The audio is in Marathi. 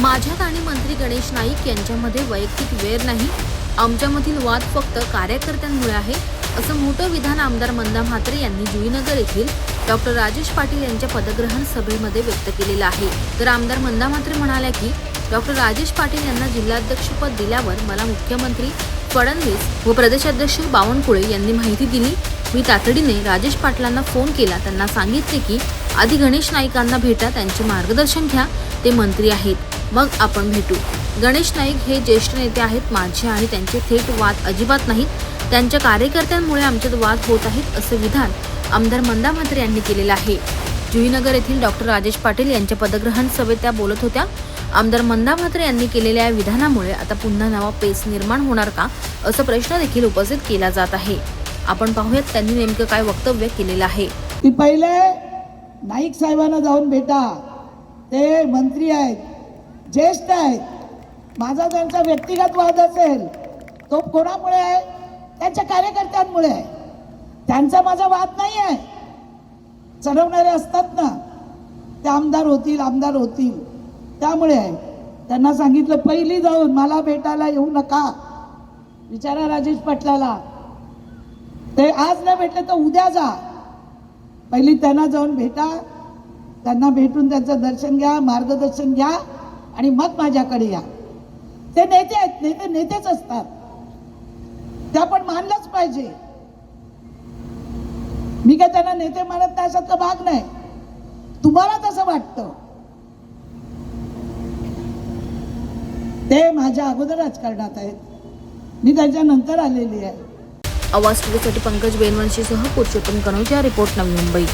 माझ्यात आणि मंत्री गणेश नाईक यांच्यामध्ये वैयक्तिक वेर नाही. आमच्यामधील वाद फक्त कार्यकर्त्यांमुळे आहे असं मोठं विधान आमदार मंदा म्हात्रे यांनी जुईनगर येथील डॉक्टर राजेश पाटील यांच्या पदग्रहण सभेमध्ये व्यक्त केलेलं आहे. तर आमदार मंदा म्हात्रे म्हणाल्या की डॉक्टर राजेश पाटील यांना जिल्हाध्यक्षपद दिल्यावर मला मुख्यमंत्री फडणवीस व प्रदेशाध्यक्ष बावनकुळे यांनी माहिती दिली. मी तातडीने राजेश पाटलांना फोन केला. त्यांना सांगितले की आधी गणेश नाईकांना भेटा त्यांचे मार्गदर्शन घ्या ते मंत्री आहेत. मग आपण भेटू. गणेश नाईक हे ज्येष्ठ नेते आहेत माझे आणि त्यांचे थेट वाद अजिबात नाहीत. त्यांच्या कार्यकर्त्यांमुळे आमच्यात वाद होत आहेत असे विधान आमदार मंदा म्हात्रे यांनी केलेलं आहे. जुईनगर येथील डॉक्टर राजेश पाटील यांच्या पदग्रहण सभेत त्या बोलत होत्या आमदार मंदा म्हात्रे यांनी केलेल्या या विधानामुळे आता पुन्हा नवा पेस निर्माण होणार का? असा प्रश्न देखील उपस्थित केला जात आहे. आपण पाहूयात त्यांनी नेमकं काय वक्तव्य केलेलं आहे. की पहिले नाईक साहेबांना जाऊन भेटा. ते मंत्री आहेत. ज्येष्ठ आहेत. माझा त्यांचा व्यक्तिगत वाद असेल तो कोणामुळे आहे? त्यांच्या कार्यकर्त्यांमुळे आहे. त्यांचा माझा वाद नाही आहे चढवणारे असतात ना ते आमदार होतील आमदार होतील. त्यामुळे आहे. त्यांना सांगितलं पहिली जाऊन मला भेटायला येऊ नका. विचारा राजेश पाटलाला. ते आज नाही भेटले तर उद्या जा. पहिली त्यांना जाऊन भेटा. त्यांना भेटून त्यांचं दर्शन घ्या मार्गदर्शन घ्या. आणि मग माझ्याकडे या. ते नेते आहेत नेते नेतेच असतात. ते आपण मानलंच पाहिजे. मी काय त्यांना नेते मानत नाही अशातला भाग नाही. तुम्हाला तसं वाटतं. ते माझ्या अगोदर राजकारणात आहेत. मी त्यांच्या नंतर आलेली आहे. आवाज टीव्हीसाठी पंकज बेनवंशीसह पुरुषोत्तम कनौजा रिपोर्ट नवी मुंबई.